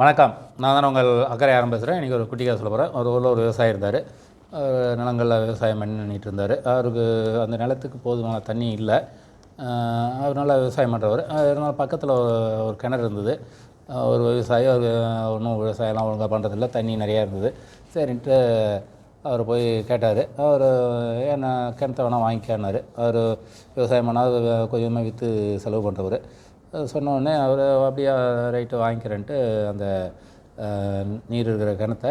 வணக்கம். நான் தான் உங்கள் அக்கறை ஆரம்பம் பேசுகிறேன் இன்றைக்கி ஒரு குட்டி சொல்ல போகிறேன் ஒரு ஊரில் ஒரு விவசாயி இருந்தார். நிலங்களில் விவசாயம் பண்ணிட்டு இருந்தார். அவருக்கு அந்த நிலத்துக்கு போதுமான தண்ணி இல்லை. அதனால் அவர் நல்லா விவசாயம் பண்ணுறவர் இருந்தாலும் பக்கத்தில் ஒரு ஒரு கிணறு இருந்தது. ஒரு விவசாயி அவர் ஒன்றும் விவசாயம்லாம் ஒழுங்காக பண்ணுறதில்ல தண்ணி நிறையா இருந்தது. சரின்ட்டு அவர் போய் கேட்டார். அவர் என்ன கிணத்த வேணால் வாங்கிக்கானார் அவர் விவசாயம் பண்ணால் கொஞ்சமாக விற்று செலவு பண்ணுறவர் சொன்னோடனே அவர் அப்படியே ரைட்டு வாங்கிக்கிறேன்ட்டு அந்த நீர் இருக்கிற கிணத்தை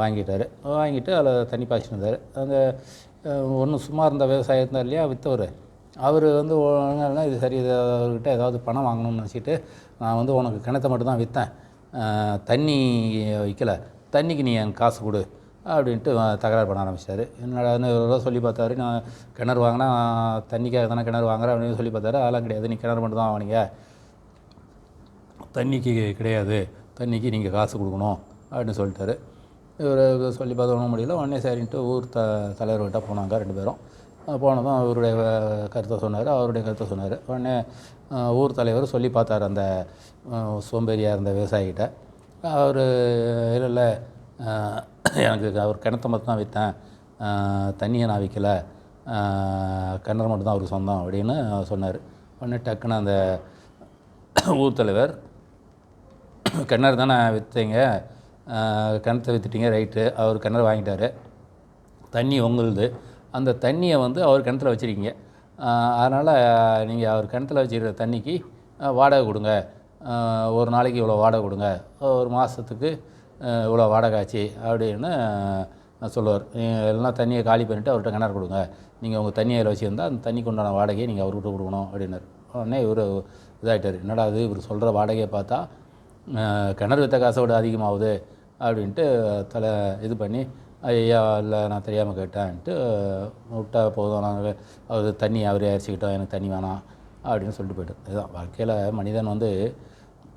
வாங்கிட்டார். வாங்கிட்டு அதில் தண்ணி பாய்ச்சிருந்தார் அந்த ஒன்றும் சும்மா இருந்த விவசாயம் இருந்தார் இல்லையா விற்றவர் அவர் வந்து ஒழுங்கா இது சரி இது அவர்கிட்ட ஏதாவது பணம் வாங்கணும்னு நினச்சிட்டு நான் வந்து உனக்கு கிணத்தை மட்டும்தான் விற்றேன் தண்ணி விற்கல தண்ணிக்கு நீ எனக்கு காசு கொடு அப்படின்ட்டு தகராறு பண்ண ஆரம்பிச்சிட்டாரு என்னடான்னு சொல்லி பார்த்தாரு. நான் கிணறு வாங்கினா தண்ணிக்காக தானே கிணறு வாங்குறேன் அப்படின்னு சொல்லி பார்த்தாரு. அதெல்லாம் கிடையாது. நீ கிணறு மட்டும் தான் வாங்கினீங்க தண்ணிக்கு கிடையாது தண்ணிக்கு நீங்கள் காசு கொடுக்கணும் அப்படின்னு சொல்லிட்டாரு. இவர் சொல்லி பார்த்து ஒன்றும் முடியல. உடனே சரின்ட்டு ஊர் த தலைவர்கிட்ட போனாங்க ரெண்டு பேரும். போனதும் அவருடைய கருத்தை சொன்னார் அவருடைய கருத்தை சொன்னார். உடனே ஊர் தலைவர் சொல்லி பார்த்தார் அந்த சோம்பேறியாக இருந்த விவசாயிகிட்ட. அவர் இல்லை இல்லை எனக்கு அவர் கிணத்த மட்டும் தான் விற்றேன் தண்ணியை நான் விற்கலை கிணறு மட்டும் தான் அவருக்கு சொந்தம் அப்படின்னு சொன்னார். உடனே டக்குன்னு அந்த ஊர் தலைவர் கிணறு தானே விற்றீங்க கிணத்தை விற்றுட்டீங்க ரைட்டு. அவர் கிணறு வாங்கிட்டார். தண்ணி உங்களுது. அந்த தண்ணியை வந்து அவர் கிணத்துல வச்சுருக்கீங்க. அதனால் நீங்கள் அவர் கிணத்துல வச்சுருக்கிற தண்ணிக்கு வாடகை கொடுங்க. ஒரு நாளைக்கு இவ்வளோ வாடகை கொடுங்க. ஒரு மாதத்துக்கு இவ்வளோ வாடகை ஆச்சு அப்படின்னு சொல்லுவார். எல்லாம் தண்ணியை காலி பண்ணிவிட்டு அவர்கிட்ட கிணறு கொடுங்க. நீங்கள் உங்கள் தண்ணியை அதில் வச்சுருந்தா அந்த தண்ணிக்கு உண்டான வாடகையை நீங்கள் அவர்கிட்ட கொடுக்கணும் அப்படின்னார். உடனே இவர் இதாகிட்டார் என்னடா அது இவர் சொல்கிற வாடகையை பார்த்தா கிணறு விற்ற காசை விட அதிகமாகுது அப்படின்ட்டு தலை இது பண்ணி ஐயா இல்லை நான் தெரியாமல் கேட்டேன்ட்டு விட்டா போதும் நாங்கள் அது தண்ணி அவரே அரிச்சிக்கிட்டோம் எனக்கு தண்ணி வேணாம் அப்படின்னு சொல்லிட்டு போய்ட்டு இதுதான். வாழ்க்கையில் மனிதன் வந்து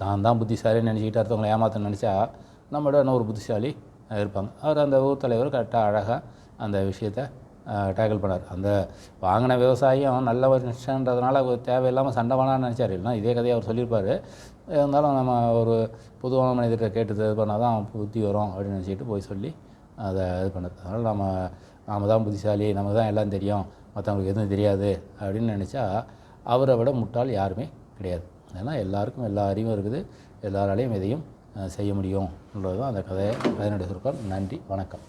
தான் தான் புத்திசாலின்னு நினச்சிக்கிட்டு அடுத்தவங்களை ஏமாத்த நினச்சா நம்மளோட இன்னொரு புத்திசாலி இருப்பாங்க. அவர் அந்த ஊர் தலைவர் கரெக்டாக அழகாக அந்த விஷயத்தை டேக்கிள் பண்ணார். அந்த வாங்கின விவசாயம் நல்ல ஒரு நிச்சயன்றதுனால தேவையில்லாமல் சண்டை வேணான்னு நினச்சார். இல்லைனா இதே கதையை அவர் சொல்லியிருப்பார். இருந்தாலும் நம்ம ஒரு பொதுவான மனிதர்கிட்ட கேட்டு இது பண்ணால் தான் புத்தி வரும் அப்படின்னு நினச்சிக்கிட்டு போய் சொல்லி அதை இது பண்ணது அதனால் நம்ம நாம தான் புத்திசாலி நமக்கு தான் எல்லாம் தெரியும் மற்றவங்களுக்கு எதுவும் தெரியாது அப்படின்னு நினச்சா அவரை விட முட்டாள் யாருமே கிடையாது. ஏன்னா எல்லாருக்கும் எல்லா அறிவும் இருக்குது எல்லாராலையும் எதையும் செய்ய முடியும் தான் அந்த கதையை பதினெட்டு சுருக்கம். நன்றி வணக்கம்.